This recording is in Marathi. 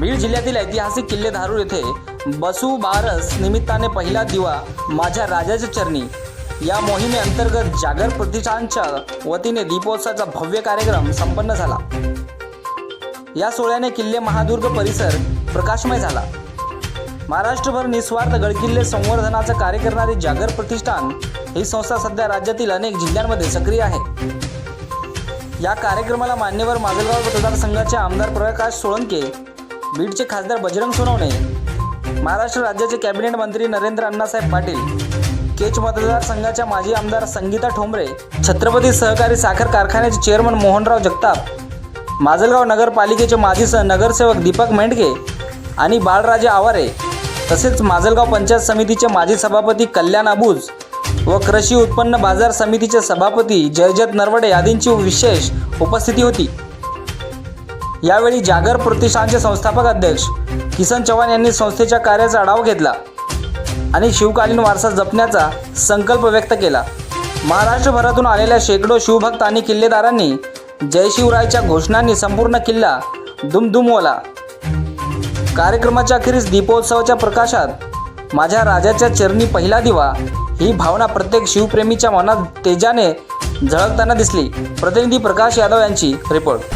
बीड जिल्ह्यातील ऐतिहासिक किल्ले धारूर येथे बसू बारस निमित्ताने पहिला दिवा माझ्या राजाच्या चरणी. या मोहिमेअंतर्गत जागर प्रतिष्ठानच्या वतीने दीपोत्सवाचा भव्य कार्यक्रम संपन्न झाला. या सोहळ्याने किल्ले महादुर्ग परिसर प्रकाशमय झाला. महाराष्ट्रभर निस्वार्थ गडकिल्ले संवर्धनाचं कार्य करणारी जागर प्रतिष्ठान ही संस्था सध्या राज्यातील अनेक जिल्ह्यांमध्ये सक्रिय आहे. या कार्यक्रमाला मान्यवर माजलगाव मतदारसंघाचे आमदार प्रकाश सोळंके बीडचे खासदार बजरंग सोनवणे महाराष्ट्र राज्याचे कॅबिनेट मंत्री नरेंद्र अण्णासाहेब पाटील केच मतदारसंघाच्या माजी आमदार संगीता ठोंबरे छत्रपती सहकारी साखर कारखान्याचे चेअरमन मोहनराव जगताप माजलगाव नगरपालिकेचे माजी स नगरसेवक दीपक मेंढके आणि बाळराजे आवारे तसेच माजलगाव पंचायत समितीचे माजी सभापती कल्याण अबूज व कृषी उत्पन्न बाजार समितीचे सभापती जयजत नरवडे आदींची विशेष उपस्थिती होती. यावेळी जागर प्रतिष्ठानचे संस्थापक अध्यक्ष किसन चव्हाण यांनी संस्थेच्या कार्याचा आढावा घेतला आणि शिवकालीन वारसा जपण्याचा संकल्प व्यक्त केला. महाराष्ट्रभरातून आलेल्या शेकडो शिवभक्त आणि किल्लेदारांनी जय शिवरायच्या घोषणांनी संपूर्ण किल्ला दुमदुमवला. कार्यक्रमाच्या अखेरीस दीपोत्सवाच्या प्रकाशात माझ्या राजाच्या चरणी पहिला दिवा ही भावना प्रत्येक शिवप्रेमीच्या मनात तेजाने झळकताना दिसली. प्रतिनिधी प्रकाश यादव यांची रिपोर्ट.